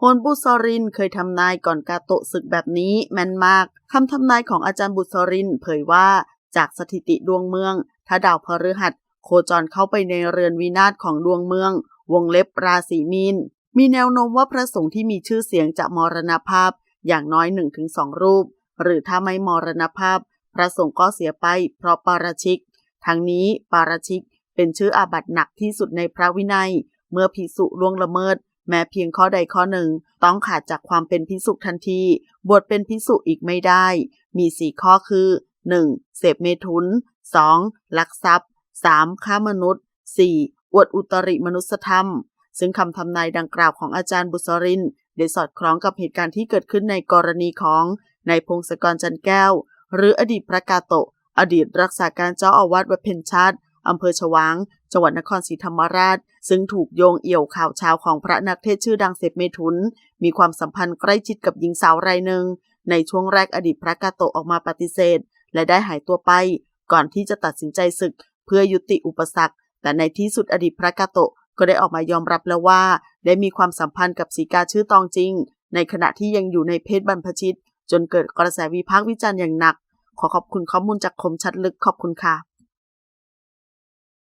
โฮนบุษรินเคยทำนายก่อนกาโตะศึกแบบนี้แม่นมาก คำทำนายของอาจารย์บุษรินเผยว่าจากสถิติดวงเมือง ถ้าดาวพฤหัสโคจรเข้าไปในเรือนวินาศของดวงเมือง วงเล็บราศีมีน มีแนวโน้มว่าพระสงฆ์ที่มีชื่อเสียงจะมรณภาพอย่างน้อย 1-2 รูป หรือถ้าไม่มรณภาพ พระสงฆ์ก็เสียไปเพราะปาราชิก ทั้งนี้ปาราชิกเป็นชื่ออาบัติหนักที่สุดในพระวินัย เมื่อพิสุล่วงละเมิด แม้เพียงข้อใดข้อหนึ่ง ต้องขาดจากความเป็นพิสุทันที บวชเป็นพิสุอีกไม่ได้ มีสี่ข้อคือ 1. เสพเมถุน 2. ลักทรัพย์ 3. ฆ่ามนุษย์ 4. อวดอุตริมนุสธรรม ซึ่งคำทำนายดังกล่าวของอาจารย์บุษรินได้สอดคล้องกับเหตุการณ์ที่เกิดขึ้นในกรณีของนายพงศกรจันแก้ว หรืออดีตพระกาโตะ อดีตรักษาการเจ้าอาวาสวัดเพ็ญชาติ อำเภอฉวาง จังหวัดนครศรีธรรมราช ซึ่งถูกโยงเอี่ยวข่าวเช้าของพระนักเทศชื่อดังเสพเมถุน มีความสัมพันธ์ใกล้ชิดกับหญิงสาวรายหนึ่ง ในช่วงแรกอดีตพระกาโตออกมาปฏิเสธ และได้หายตัวไป ก่อนที่จะตัดสินใจศึก เพื่อยุติอุปสรรค แต่ในที่สุดอดีตพระกาโตก็ได้ออกมายอมรับแล้วว่า ได้มีความสัมพันธ์กับสีกาชื่อตองจริง ในขณะที่ยังอยู่ในเพศบรรพชิต จนเกิดกระแสวิพากษ์วิจารณ์อย่างหนัก ขอขอบคุณข้อมูลจากคมชัดลึกขอบคุณค่ะ